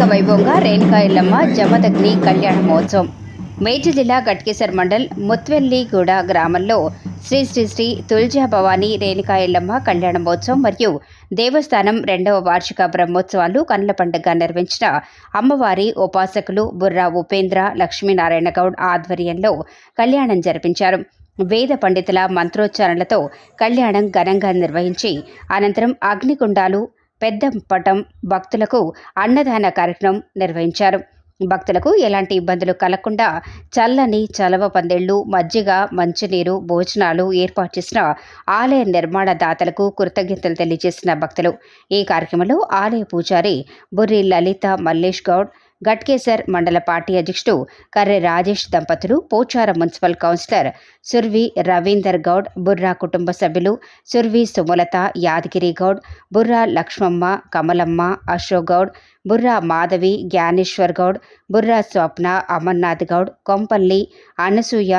అంగరంగ వైభవంగా రేణుకా ఇల్లమ్మ జమదగ్ని కళ్యాణ మహోత్సవం. మేడ్చల్ జిల్లా గట్కేసర్ మండల్ ముత్వెల్లిగూడ గ్రామంలో శ్రీ శ్రీ శ్రీ తుల్జా భవానీ రేణుకా ఎల్లమ్మ కళ్యాణ మహోత్సవం మరియు దేవస్థానం రెండవ వార్షిక బ్రహ్మోత్సవాలు కన్నుల పండుగ నిర్వహించిన అమ్మవారి ఉపాసకులు బుర్రా ఉపేంద్ర లక్ష్మీనారాయణ గౌడ్ ఆధ్వర్యంలో కళ్యాణం జరిపించారు. వేద పండితుల మంత్రోచ్చారణలతో కళ్యాణం ఘనంగా నిర్వహించి అనంతరం అగ్నికుండాలు పెద్ద పటం భక్తులకు అన్నదాన కార్యక్రమం నిర్వహించారు. భక్తులకు ఎలాంటి ఇబ్బందులు కలగకుండా చల్లని చలవ పందెళ్ళు మజ్జిగ మంచినీరు భోజనాలు ఏర్పాటు చేసిన ఆలయ నిర్మాణ దాతలకు కృతజ్ఞతలు తెలియజేసిన భక్తులు. ఈ కార్యక్రమంలో ఆలయ పూజారి బుర్రి లలిత మల్లేష్ గౌడ్ గట్కేసర్ మండల పార్టీ అధ్యక్షుడు కర్రె రాజేష్ దంపతులు పోచారం మున్సిపల్ కౌన్సిలర్ సుర్వి రవీందర్ గౌడ్ బుర్రా కుటుంబ సభ్యులు సుర్వి సుమలత యాదగిరి గౌడ్ బుర్రా లక్ష్మమ్మ కమలమ్మ అశోక్ గౌడ్ బుర్రా మాధవి జ్ఞానేశ్వర్ గౌడ్ బుర్రా స్వప్న అమర్నాథ్ గౌడ్ కొంపల్లి అనసూయ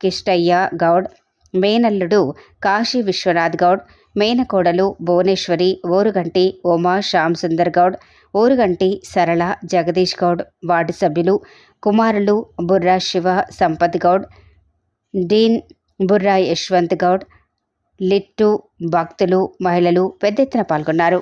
కిష్టయ్య గౌడ్ మేనల్లుడు కాశీ విశ్వనాథ్ గౌడ్ మేనకోడలు భువనేశ్వరి ఓరుగంటి ఉమా శ్యామ్ సుందర్ గౌడ్ ఊరుగంటి సరళ జగదీష్ గౌడ్ వార్డు సభ్యులు కుమారులు బుర్రా శివ సంపత్ గౌడ్ డీన్ బుర్రా యశ్వంత్ గౌడ్ లిట్టు భక్తులు మహిళలు పెద్ద ఎత్తున పాల్గొన్నారు.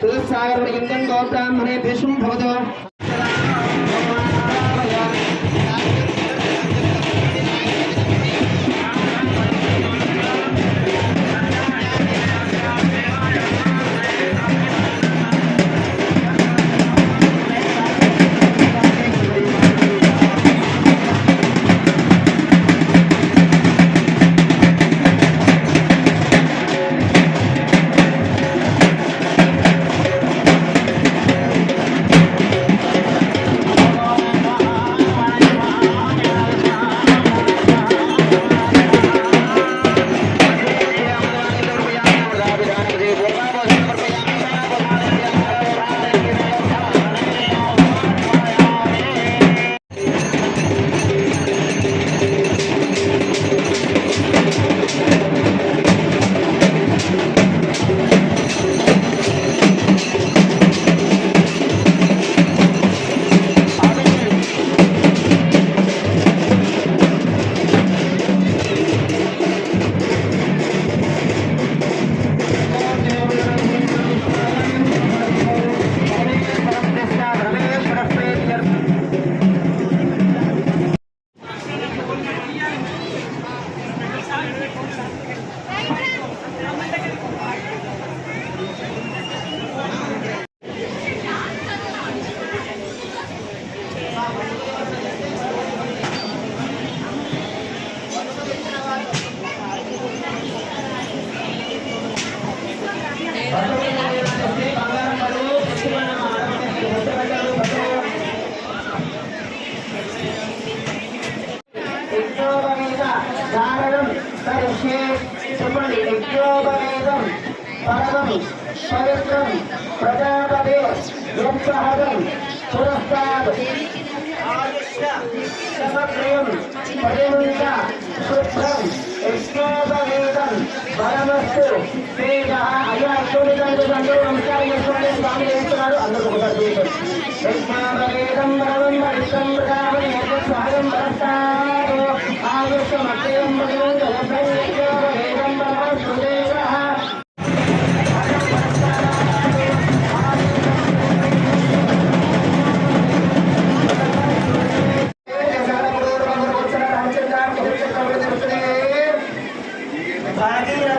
తులసాగర ఇందం గోబ్రాహ్మణే భీషం భవతు పరమం పవిత్రం ప్రజాపతే యోత్సహం పురస్తాద్ సమగ్రయం పరిమిత శుభ్రం యజ్ఞోపవేదం పరమస్తు తేజ అయ్యా చూడండి నమస్కారం చేసుకోండి స్వామి చేస్తున్నారు అందరూ ఒకసారి Zagueirão!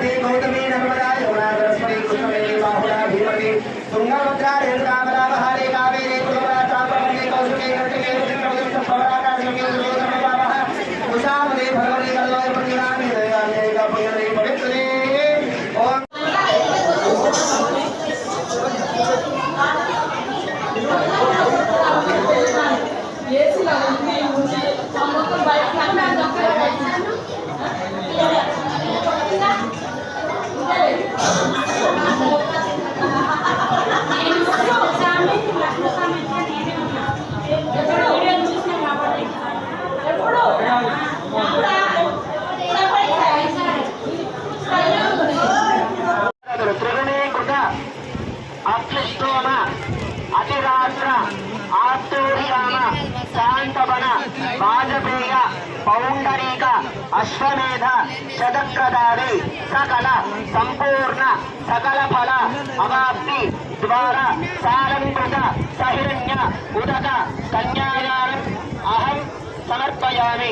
పౌండరీక అశ్వమేధ శతక్రదారి సకల సంపూర్ణ సకల ఫల అవాప్తి ద్వారా సాలంకృత సహిరణ్య ఉదక కన్యాయానం అహం సమర్పయామి.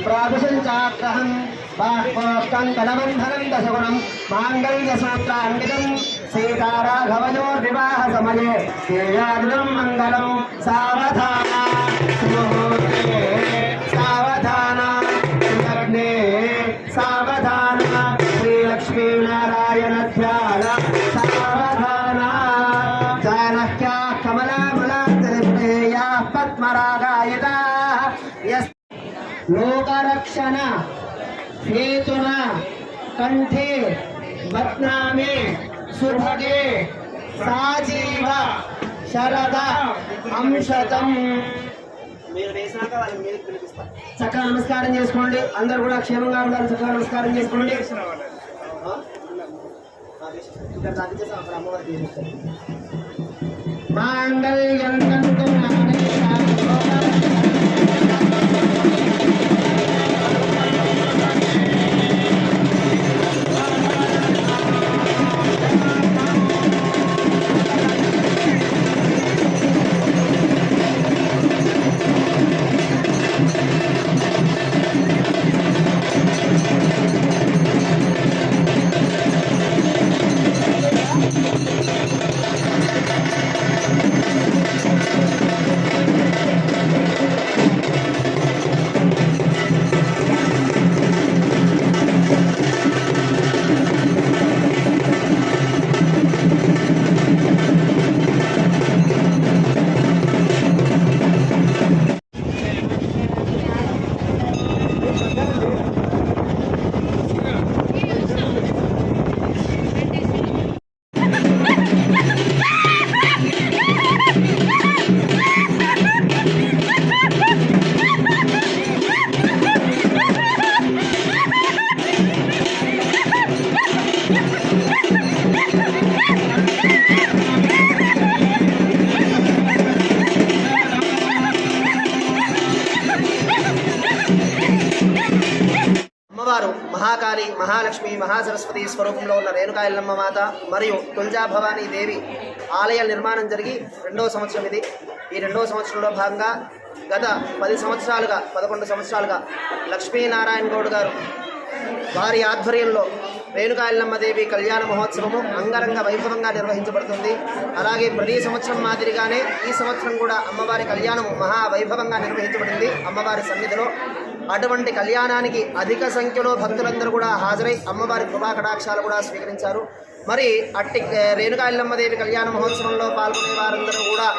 దశగుణో విప్రాదుసంచాగ్రహం దశగుణం మాంగళ్య సూత్రాన్వితం సీతారాఘవయోర్వివాహ సమయే శ్రేయాదులం మంగళం. సావధాన. సావధాన సావధాన. శ్రీలక్ష్మీనారాయణ ధ్యాన కంఠే బద్నామే సుభగే సాజీవ శరద అంశతం. మీరు వేసినాక మీదకి పిలిపిస్తారు చక్కగా నమస్కారం చేసుకోండి. అందరు కూడా క్షేమంగా ఉండాలి చక్కగా నమస్కారం చేసుకోండి. ఆ? ఆ, మహాలక్ష్మి మహాసరస్వతి స్వరూపంలో ఉన్న రేణుకా మాత మరియు తుల్జాభవానీ దేవి ఆలయ నిర్మాణం జరిగి రెండవ సంవత్సరం ఇది. ఈ రెండవ సంవత్సరంలో భాగంగా గత పది సంవత్సరాలుగా పదకొండు సంవత్సరాలుగా లక్ష్మీనారాయణ గౌడ్ గారు వారి ఆధ్వర్యంలో రేణుకాయలమ్మ దేవి కళ్యాణ మహోత్సవము అంగరంగ వైభవంగా నిర్వహించబడుతుంది. అలాగే ప్రతి సంవత్సరం మాదిరిగానే ఈ సంవత్సరం కూడా అమ్మవారి కళ్యాణము మహా వైభవంగా నిర్వహించబడింది. అమ్మవారి సన్నిధిలో అటువంటి కళ్యాణానికి అధిక సంఖ్యలో భక్తులందరూ కూడా హాజరై అమ్మవారి కృపా కటాక్షాలు కూడా స్వీకరించారు. మరి అట్టి ఏ, రేణుకా కళ్యాణ మహోత్సవంలో పాల్గొనే వారందరూ కూడా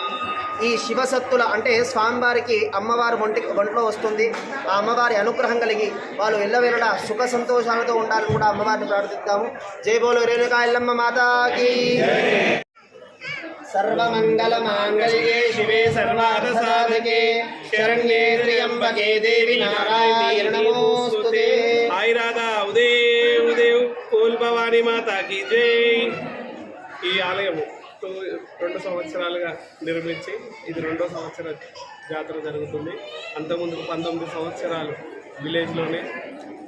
ఈ శివసత్తుల అంటే స్వామివారికి అమ్మవారి ఒంటి ఒంట్లో వస్తుంది. ఆ అమ్మవారి అనుగ్రహం కలిగి వాళ్ళు ఎల్లవేళలా సుఖ సంతోషాలతో ఉండాలని కూడా అమ్మవారిని ప్రార్థిద్దాము. జై బోలో రేణుకా మాతాకి. సర్వమంగళ శివే సర్వార్థ సాధకే శరణ్యే త్ర్యంబకే దేవి నారాయణ నమోస్తుతే రాధా ఉదయ్ ఉదయ్. కోల్ భవానీ మాతాకి జై. ఈ ఆలయము రెండు సంవత్సరాలుగా నిర్మించి ఇది రెండో సంవత్సర జాతర జరుగుతుంది. అంతకుముందు పంతొమ్మిది సంవత్సరాలు విలేజ్లోనే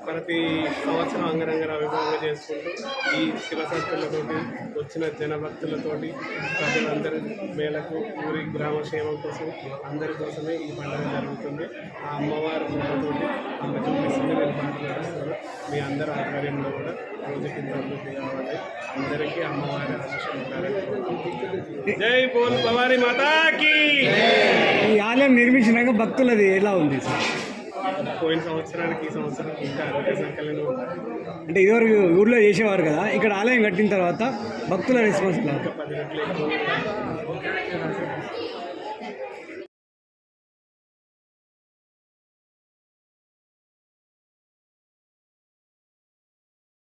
ప్రతి సంవత్సరం అంగరంగ వైభవంగా చేసుకుంటూ ఈ శివశక్తులతోటి వచ్చిన జనభక్తులతోటి ప్రజలందరి మేలకు ఊరి గ్రామక్షేమం కోసం అందరి కోసమే ఈ పండుగ జరుగుతుంది. ఆ అమ్మవారి పూలతోటి ఆమె చూపిస్తుంది నేను పాటలు నడుస్తాను మీ అందరి ఆధ్వర్యంలో కూడా రోజుకి అభివృద్ధి కావాలి అందరికీ అమ్మవారి ఆశీస్సులు జై బోల్ భవానీ మాతాకి! ఈ ఆలయం నిర్మించినాక భక్తులది ఎలా ఉంది సార్? పోయిన సంవత్సరానికి ఈ సంవత్సరం ఇంకా అధిక సంఖ్యలో అంటే ఇదివరకు ఊర్లో చేసేవారు కదా ఇక్కడ ఆలయం కట్టిన తర్వాత భక్తుల రెస్పాన్స్? పది రెట్లు ఎక్కువ